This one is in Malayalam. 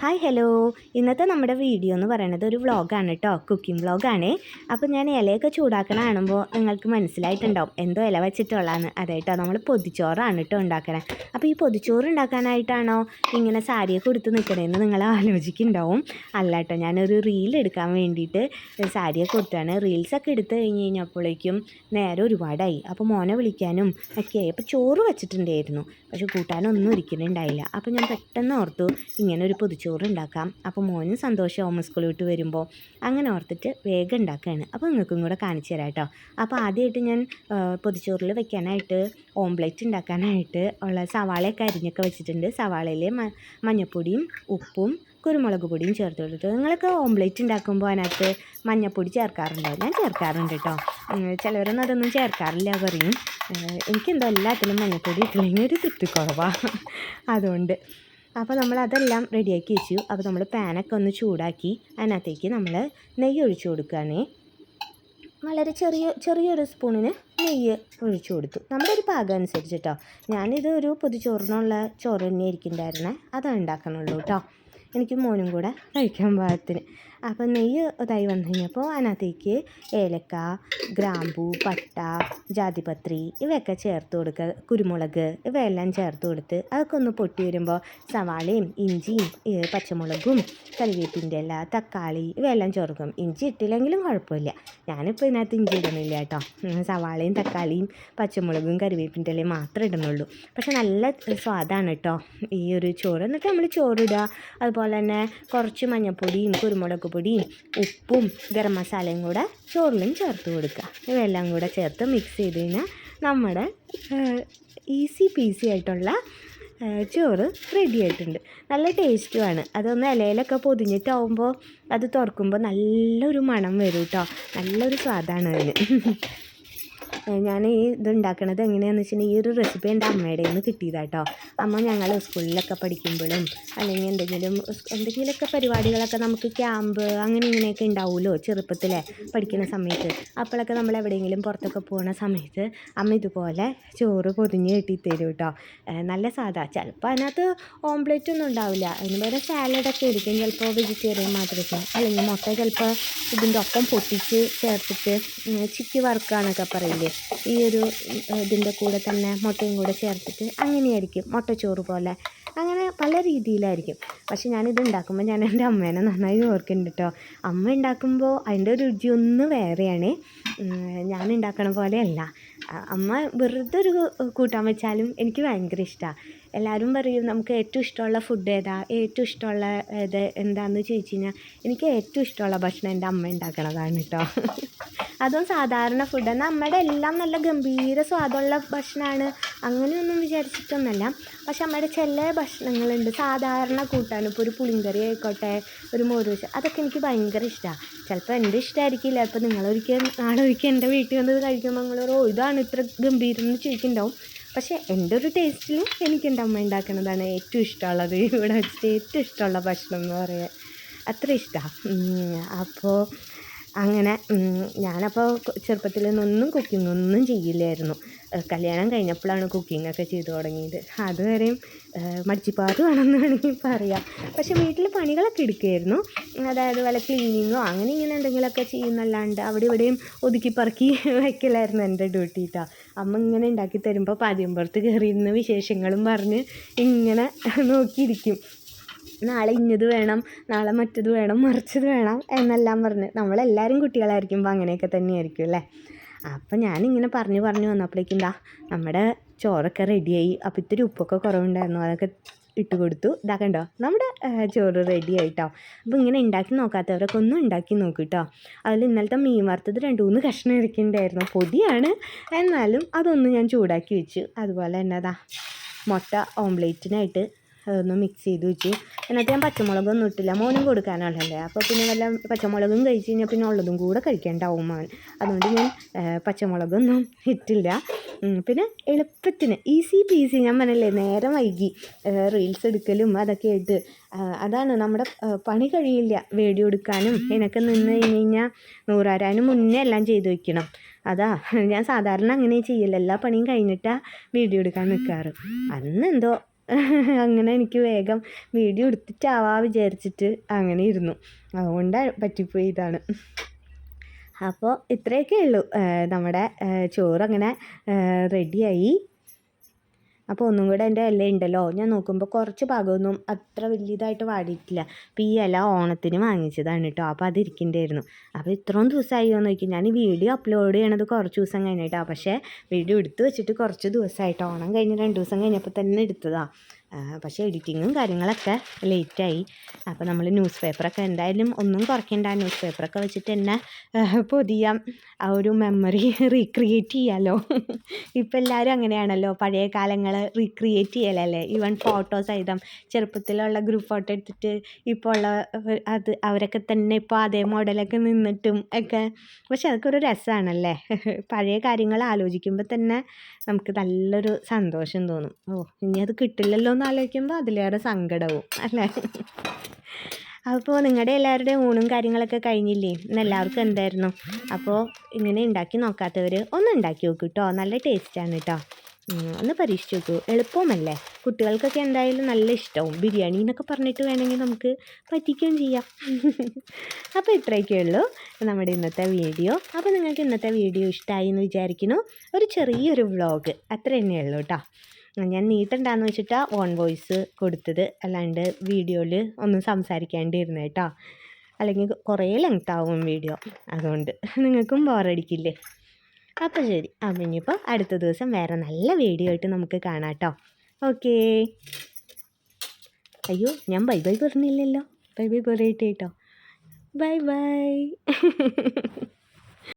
ഹായ് ഹലോ ഇന്നത്തെ നമ്മുടെ വീഡിയോ എന്ന് പറയുന്നത് ഒരു വ്ളോഗാണ് കേട്ടോ കുക്കിംഗ് വ്ളോഗാണ് അപ്പോൾ ഞാൻ ഇലയൊക്കെ ചൂടാക്കണ കാണുമ്പോൾ നിങ്ങൾക്ക് മനസ്സിലായിട്ടുണ്ടാവും എന്തോ ഇല വെച്ചിട്ടുള്ളതാണ് അതെ കേട്ടോ നമ്മൾ പൊതിച്ചോറാണ് കേട്ടോ ഉണ്ടാക്കണേ. അപ്പോൾ ഈ പൊതിച്ചോറ് ഉണ്ടാക്കാനായിട്ടാണോ ഇങ്ങനെ സാരിയൊക്കെ കൊടുത്ത് നിൽക്കണേന്ന് നിങ്ങൾ ആലോചിക്കുന്നുണ്ടാവും. അല്ല കേട്ടോ ഞാനൊരു റീൽ എടുക്കാൻ വേണ്ടിയിട്ട് സാരിയൊക്കെ കൊടുത്താണ് റീൽസൊക്കെ എടുത്ത് കഴിഞ്ഞ് കഴിഞ്ഞപ്പോഴേക്കും നേരെ ഒരുപാടായി. അപ്പോൾ മോനെ വിളിക്കാനും ഒക്കെ ആയി. അപ്പോൾ ചോറ് വെച്ചിട്ടുണ്ടായിരുന്നു. പക്ഷെ കൂട്ടാനൊന്നും ഒരിക്കലും ഉണ്ടായില്ല അപ്പോൾ ഞാൻ പെട്ടെന്ന് ഓർത്തു ഇങ്ങനെ ഒരു പൊതിച്ചോറ് ഉണ്ടാക്കാം അപ്പോൾ മോനും സന്തോഷമാവും സ്കൂളിൽ വിട്ട് വരുമ്പോൾ അങ്ങനെ ഓർത്തിട്ട് വേഗം ഉണ്ടാക്കുകയാണ് അപ്പോൾ നിങ്ങൾക്കും കൂടെ കാണിച്ചു തരാം കേട്ടോ അപ്പോൾ ആദ്യമായിട്ട് ഞാൻ പൊതിച്ചോറിൽ വെക്കാനായിട്ട് ഓംപ്ലേറ്റ് ഉണ്ടാക്കാനായിട്ട് ഉള്ള സവാളയൊക്കെ അരിഞ്ഞൊക്കെ വെച്ചിട്ടുണ്ട്. സവാളയിൽ മഞ്ഞപ്പൊടിയും ഉപ്പും കുരുമുളക് പൊടിയും ചേർത്ത് കൊടുത്തിട്ട് നിങ്ങളൊക്കെ ഓംപ്ലേറ്റ് ഉണ്ടാക്കുമ്പോൾ അതിനകത്ത് മഞ്ഞൾപ്പൊടി ചേർക്കാറുണ്ടോ? ഞാൻ ചേർക്കാറുണ്ട് കേട്ടോ ചിലവരൊന്നും അതൊന്നും ചേർക്കാറില്ല പറയും. എനിക്കെന്തോ എല്ലാത്തിലും മഞ്ഞൾപ്പൊടി ഇട്ടില്ലെങ്കിൽ ഒരു തൃപ്തിക്കുറവാണ് അതുകൊണ്ട് അപ്പോൾ നമ്മൾ അതെല്ലാം റെഡിയാക്കി വെച്ചു. അപ്പോൾ നമ്മൾ പാനൊക്കെ ഒന്ന് ചൂടാക്കി അതിനകത്തേക്ക് നമ്മൾ നെയ്യ് ഒഴിച്ചു കൊടുക്കുകയാണേ. വളരെ ചെറിയ ചെറിയൊരു സ്പൂണിന് നെയ്യ് ഒഴിച്ചു കൊടുത്തു. നമ്മുടെ ഒരു പാകം അനുസരിച്ച് കേട്ടോ ഞാനിത് ഒരു പൊതിച്ചോറിനുള്ള ചോറ് തന്നെ ഇരിക്കുന്നുണ്ടായിരുന്നേ അതാണ് ഉണ്ടാക്കണുള്ളൂ കേട്ടോ എനിക്ക് മോനും കൂടെ കഴിക്കാൻ പാകത്തിന്. അപ്പോൾ നെയ്യ് ഇതായി വന്നു കഴിഞ്ഞപ്പോൾ അതിനകത്തേക്ക് ഏലക്ക ഗ്രാമ്പൂ പട്ട ജാതിപത്രി ഇവയൊക്കെ ചേർത്ത് കൊടുക്കുക കുരുമുളക് ഇവയെല്ലാം ചേർത്ത് കൊടുത്ത് അതൊക്കെ ഒന്ന് പൊട്ടി വരുമ്പോൾ സവാളയും ഇഞ്ചിയും പച്ചമുളകും കറിവേപ്പിന്റെ ഇല തക്കാളി ഇവയെല്ലാം ചേർക്കും. ഇഞ്ചി ഇട്ടില്ലെങ്കിലും കുഴപ്പമില്ല. ഞാനിപ്പോൾ ഇതിനകത്ത് ഇഞ്ചി ഇടുന്നില്ല കേട്ടോ. സവാളയും തക്കാളിയും പച്ചമുളകും കറിവേപ്പിന്റെ ഇലയും മാത്രമേ ഇടുന്നുള്ളൂ. പക്ഷെ നല്ല സ്വാദാണ് കേട്ടോ. ഈ ഒരു ചോറ്. എന്നിട്ട് നമ്മൾ ചോറിടുക. അതുപോലെ തന്നെ കുറച്ച് മഞ്ഞൾപ്പൊടിയും കുരുമുളക് പൊടിയും ഉപ്പും ഗരം മസാലയും കൂടെ ചോറിലും ചേർത്ത് കൊടുക്കുക. ഇവയെല്ലാം കൂടെ ചേർത്ത് മിക്സ് ചെയ്ത് കഴിഞ്ഞാൽ നമ്മുടെ ഈസി പീസി ആയിട്ടുള്ള ചോറ് റെഡി ആയിട്ടുണ്ട്. നല്ല ടേസ്റ്റുമാണ് അതൊന്ന് ഇലയിലൊക്കെ പൊതിഞ്ഞിട്ടാവുമ്പോൾ അത് തുറക്കുമ്പോൾ നല്ലൊരു മണം വരും കേട്ടോ നല്ലൊരു സ്വാദാണ് അതിന്. ഞാൻ ഈ ഇത് ഉണ്ടാക്കണത് എങ്ങനെയാണെന്ന് വെച്ചിട്ടുണ്ടെങ്കിൽ ഈ ഒരു റെസിപ്പി എന്റെ അമ്മയുടെ നിന്ന് കിട്ടിയതാട്ടോ അമ്മ ഞങ്ങൾ സ്കൂളിലൊക്കെ പഠിക്കുമ്പോഴും അല്ലെങ്കിൽ എന്തെങ്കിലും എന്തെങ്കിലുമൊക്കെ പരിപാടികളൊക്കെ നമുക്ക് ക്യാമ്പ് അങ്ങനെ ഇങ്ങനെയൊക്കെ ഉണ്ടാവുമല്ലോ ചെറുപ്പത്തിലെ പഠിക്കുന്ന സമയത്ത്. അപ്പോഴൊക്കെ നമ്മൾ എവിടെയെങ്കിലും പുറത്തൊക്കെ പോകുന്ന സമയത്ത് അമ്മ ഇതുപോലെ ചോറ് പൊതിഞ്ഞ് കെട്ടി. തരും കേട്ടോ നല്ല സാധാ. ചിലപ്പോൾ അതിനകത്ത് ഓംപ്ലേറ്റ് ഒന്നും ഉണ്ടാവില്ല. അതിന് പകരം സാലഡൊക്കെ ഇരിക്കും ചിലപ്പോൾ വെജിറ്റേറിയൻ മാത്രമൊക്കെ അല്ലെങ്കിൽ മുട്ട ചിലപ്പോൾ ഇതിന്റെ ഒപ്പം പൊട്ടിച്ച് ചേർത്തിട്ട് ചിക്കി വറുക്കാന്നൊക്കെ പറയില്ലേ? ഈ ഒരു ഇതിന്റെ കൂടെ തന്നെ മുട്ടയും കൂടെ ചേർത്തിട്ട് അങ്ങനെയായിരിക്കും. മുട്ടച്ചോറ് പോലെ. അങ്ങനെ പല രീതിയിലായിരിക്കും. പക്ഷെ ഞാനിത് ഉണ്ടാക്കുമ്പോൾ ഞാൻ എന്റെ അമ്മേനെ നന്നായി ഓർക്കുന്നുണ്ട് കേട്ടോ അമ്മ ഉണ്ടാക്കുമ്പോൾ അതിന്റെ രുചി ഒന്ന് വേറെയാണ്. ഞാൻ ഉണ്ടാക്കണ പോലെയല്ല. അമ്മ വെറുതെ ഒരു കൂട്ടാൻ വെച്ചാലും എനിക്ക് ഭയങ്കര ഇഷ്ടമാണ് എല്ലാവരും പറയും നമുക്ക് ഏറ്റവും ഇഷ്ടമുള്ള ഫുഡ് ഏതാ? ഏറ്റവും ഇഷ്ടമുള്ള ഇത് എന്താണെന്ന് ചോദിച്ചു കഴിഞ്ഞാൽ എനിക്ക് ഏറ്റവും ഇഷ്ടമുള്ള ഭക്ഷണം എന്റെ അമ്മ ഉണ്ടാക്കണതാണ് കേട്ടോ അതും സാധാരണ ഫുഡ് എന്നാൽ അമ്മയുടെ എല്ലാം നല്ല ഗംഭീര സ്വാദുള്ള ഭക്ഷണമാണ് അങ്ങനെയൊന്നും വിചാരിച്ചിട്ടൊന്നുമല്ല പക്ഷെ അമ്മയുടെ ചില ഭക്ഷണങ്ങളുണ്ട്. സാധാരണ കൂട്ടാണ് ഇപ്പോൾ ഒരു പുളിങ്കറി ആയിക്കോട്ടെ ഒരു മോര് മോരുവശം അതൊക്കെ എനിക്ക് ഭയങ്കര ഇഷ്ടമാണ് ചിലപ്പോൾ എന്റെ ഇഷ്ടമായിരിക്കില്ല ഇപ്പോൾ നിങ്ങളൊരിക്കൽ നാളെ ഒരിക്കൽ എന്റെ വീട്ടിൽ വന്നത് കഴിക്കുമ്പോൾ നിങ്ങൾ ഇതാണ് ഇത്ര ഗംഭീരം എന്ന് ചോദിക്കുന്നുണ്ടാവും. പക്ഷേ എന്റെ ഒരു ടേസ്റ്റിൽ എനിക്ക് എന്റെ അമ്മ ഉണ്ടാക്കുന്നതാണ് ഏറ്റവും ഇഷ്ടമുള്ളത് ഇവിടെ വെച്ചിട്ട് ഏറ്റവും ഇഷ്ടമുള്ള ഭക്ഷണം എന്ന് പറയാൻ. അത്ര ഇഷ്ടമാണ് അപ്പോൾ അങ്ങനെ ഞാനപ്പോൾ ചെറുപ്പത്തിൽ നിന്നൊന്നും കുക്കിംഗ് ഒന്നും ചെയ്യില്ലായിരുന്നു. കല്യാണം കഴിഞ്ഞപ്പോഴാണ് കുക്കിംഗ് ഒക്കെ ചെയ്തു തുടങ്ങിയത്. അതുവരെയും മടിച്ചിപ്പാത്തുവാണെന്ന് വേണമെങ്കിൽ പറയാം. പക്ഷെ വീട്ടിൽ പണികളൊക്കെ എടുക്കുമായിരുന്നു അതായത് വല്ല ക്ലീനിങ്ങോ അങ്ങനെ ഇങ്ങനെ എന്തെങ്കിലുമൊക്കെ ചെയ്യുന്നല്ലാണ്ട് അവിടെ ഇവിടെയും ഒതുക്കി പറക്കി വയ്ക്കലായിരുന്നു എന്റെ ഡ്യൂട്ടി കേട്ടോ അമ്മ ഇങ്ങനെ ഉണ്ടാക്കി തരുമ്പോൾ പാതിയമ്പുറത്ത് കയറിയിരുന്ന വിശേഷങ്ങളും പറഞ്ഞ് ഇങ്ങനെ നോക്കിയിരിക്കും. നാളെ ഇന്നത് വേണം നാളെ മറ്റത് വേണം മറിച്ചത് വേണം എന്നെല്ലാം പറഞ്ഞ്. നമ്മളെല്ലാവരും കുട്ടികളായിരിക്കുമ്പോൾ അങ്ങനെയൊക്കെ തന്നെയായിരിക്കും അല്ലേ? അപ്പം ഞാനിങ്ങനെ പറഞ്ഞു പറഞ്ഞു വന്നപ്പോഴേക്കും ദാ നമ്മുടെ ചോറൊക്കെ റെഡിയായി. അപ്പോൾ ഇത്തിരി ഉപ്പൊക്കെ കുറവുണ്ടായിരുന്നു അതൊക്കെ ഇട്ട് കൊടുത്തു. ഇതാ കണ്ടോ? നമ്മുടെ ചോറ് റെഡി ആയിട്ടോ? അപ്പോൾ ഇങ്ങനെ ഉണ്ടാക്കി നോക്കാത്തവരൊക്കെ ഒന്ന് ഉണ്ടാക്കി നോക്കൂ കേട്ടോ അതിൽ ഇന്നലത്തെ മീൻ വറുത്തത് രണ്ട് മൂന്ന് കഷ്ണം ഇരിക്കുന്നുണ്ടായിരുന്നു. പൊടിയാണ് എന്നാലും അതൊന്ന് ഞാൻ ചൂടാക്കി വെച്ചു. അതുപോലെ തന്നെ അതാ മുട്ട ഓംലേറ്റിനായിട്ട് അതൊന്ന് മിക്സ് ചെയ്ത് വെച്ചു. എന്നിട്ട് ഞാൻ പച്ചമുളകൊന്നും ഇട്ടില്ല. മോനും കൊടുക്കാനുള്ളതല്ലേ. അപ്പോൾ പിന്നെ വല്ല പച്ചമുളകും കഴിച്ച് കഴിഞ്ഞാൽ പിന്നെ ഉള്ളതും കൂടെ കഴിക്കേണ്ടാവും മോൻ. അതുകൊണ്ട് ഞാൻ പച്ചമുളകൊന്നും ഇട്ടില്ല. പിന്നെ എളുപ്പത്തിന് ഈസി പീസി ഞാൻ പറഞ്ഞല്ലേ നേരം വൈകി റീൽസ് എടുക്കലും അതൊക്കെ ആയിട്ട്. അതാണ് നമ്മുടെ പണി കഴിയില്ല. വീഡിയോ എടുക്കാനും ഇതിനൊക്കെ നിന്ന് കഴിഞ്ഞ് കഴിഞ്ഞാൽ നൂറാരാനും മുന്നേ എല്ലാം ചെയ്തു വെക്കണം. അതാ ഞാൻ സാധാരണ അങ്ങനെ ചെയ്യില്ല എല്ലാ പണിയും കഴിഞ്ഞിട്ടാണ് വീഡിയോ എടുക്കാൻ നിൽക്കാറ് അന്ന് എന്തോ അങ്ങനെ എനിക്ക് വേഗം വീഡിയോ എടുത്തിട്ടാവാ വിചാരിച്ചിട്ട് അങ്ങനെ ഇരുന്നു. അതുകൊണ്ട് പറ്റിപ്പോയി ഇതാണ്. അപ്പോൾ ഇത്രയൊക്കെ ഉള്ളൂ നമ്മുടെ ചോറ് ചോറങ്ങനെ റെഡിയായി അപ്പോൾ ഒന്നും കൂടെ എന്റെ ഇല ഉണ്ടല്ലോ. ഞാൻ നോക്കുമ്പോൾ കുറച്ച് ഭാഗമൊന്നും അത്ര വലിയതായിട്ട് വാടിയിട്ടില്ല. അപ്പോൾ ഈ ഇല ഓണത്തിന് വാങ്ങിച്ചതാണ് കേട്ടോ അപ്പോൾ അത് ഇരിക്കേണ്ടായിരുന്നു അപ്പോൾ ഇത്രയും ദിവസമായി നോക്കി. ഞാൻ ഈ വീഡിയോ അപ്ലോഡ് ചെയ്യണത് കുറച്ച് ദിവസം കഴിഞ്ഞിട്ടാണ് പക്ഷേ വീഡിയോ എടുത്ത് വെച്ചിട്ട് കുറച്ച് ദിവസമായിട്ട് ഓണം കഴിഞ്ഞ് രണ്ട് ദിവസം കഴിഞ്ഞപ്പോൾ തന്നെ എടുത്തതാണ് പക്ഷേ എഡിറ്റിങ്ങും കാര്യങ്ങളൊക്കെ ലേറ്റായി അപ്പോൾ നമ്മൾ ന്യൂസ് പേപ്പറൊക്കെ എന്തായാലും ഒന്നും കുറയ്ക്കേണ്ട. ന്യൂസ് പേപ്പറൊക്കെ വെച്ചിട്ട് തന്നെ പൊതിയാം ആ ഒരു മെമ്മറി റീക്രിയേറ്റ് ചെയ്യാമല്ലോ ഇപ്പം എല്ലാവരും അങ്ങനെയാണല്ലോ. പഴയ കാലങ്ങൾ റീക്രിയേറ്റ് ചെയ്യലല്ലേ? ഈവൻ ഫോട്ടോ സഹിതം ചെറുപ്പത്തിലുള്ള ഗ്രൂപ്പ് ഫോട്ടോ എടുത്തിട്ട് ഇപ്പോൾ ഉള്ള അത് അവരൊക്കെ തന്നെ ഇപ്പോൾ അതേ മോഡലൊക്കെ നിന്നിട്ടും ഒക്കെ. പക്ഷെ അതൊക്കെ ഒരു രസമാണല്ലേ പഴയ കാര്യങ്ങൾ ആലോചിക്കുമ്പോൾ തന്നെ നമുക്ക് നല്ലൊരു സന്തോഷം തോന്നും. ഓ ഇനി അത് കിട്ടില്ലല്ലോ എന്ന് ആലോചിക്കുമ്പോൾ അതിലേറെ സങ്കടവും അല്ലേ? അപ്പോൾ നിങ്ങളുടെ എല്ലാവരുടെയും ഊണും കാര്യങ്ങളൊക്കെ കഴിഞ്ഞില്ലേ? ഇന്ന് എല്ലാവർക്കും എന്തായിരുന്നു? അപ്പോൾ ഇങ്ങനെ ഉണ്ടാക്കി നോക്കാത്തവർ ഒന്ന് ഉണ്ടാക്കി നോക്കൂ കേട്ടോ നല്ല ടേസ്റ്റാണ് കേട്ടോ ഒന്ന് പരീക്ഷിച്ച് നോക്കൂ. എളുപ്പമല്ലേ കുട്ടികൾക്കൊക്കെ എന്തായാലും നല്ല ഇഷ്ടവും. ബിരിയാണി എന്നൊക്കെ പറഞ്ഞിട്ട് വേണമെങ്കിൽ നമുക്ക് പറ്റിക്കുകയും ചെയ്യാം. അപ്പോൾ ഇത്രയൊക്കെ ഉള്ളൂ നമ്മുടെ ഇന്നത്തെ വീഡിയോ. അപ്പോൾ നിങ്ങൾക്ക് ഇന്നത്തെ വീഡിയോ ഇഷ്ടമായി എന്ന് വിചാരിക്കുന്നു. ഒരു ചെറിയൊരു വ്ളോഗ് അത്ര തന്നെയുള്ളൂ കേട്ടോ ഞാൻ നീട്ടണ്ടാന്ന് വെച്ചിട്ടാ ഓൺ വോയിസ് കൊടുത്തത്. അല്ലാണ്ട് വീഡിയോയിൽ ഒന്നും സംസാരിക്കാണ്ടിരുന്നു കേട്ടോ. അല്ലെങ്കിൽ കുറേ ലെങ്ത് ആവും വീഡിയോ. അതുകൊണ്ട് നിങ്ങൾക്കും ബോറടിക്കില്ലേ അപ്പോൾ ശരി. അപ്പം ഇനിയിപ്പോൾ അടുത്ത ദിവസം വേറെ നല്ല വീഡിയോ ആയിട്ട് നമുക്ക് കാണാം കേട്ടോ. ഓക്കേ അയ്യോ ഞാൻ ബൈ ബൈ പറഞ്ഞില്ലല്ലോ. ബൈ ബൈ പറയട്ടെ കേട്ടോ. Bye bye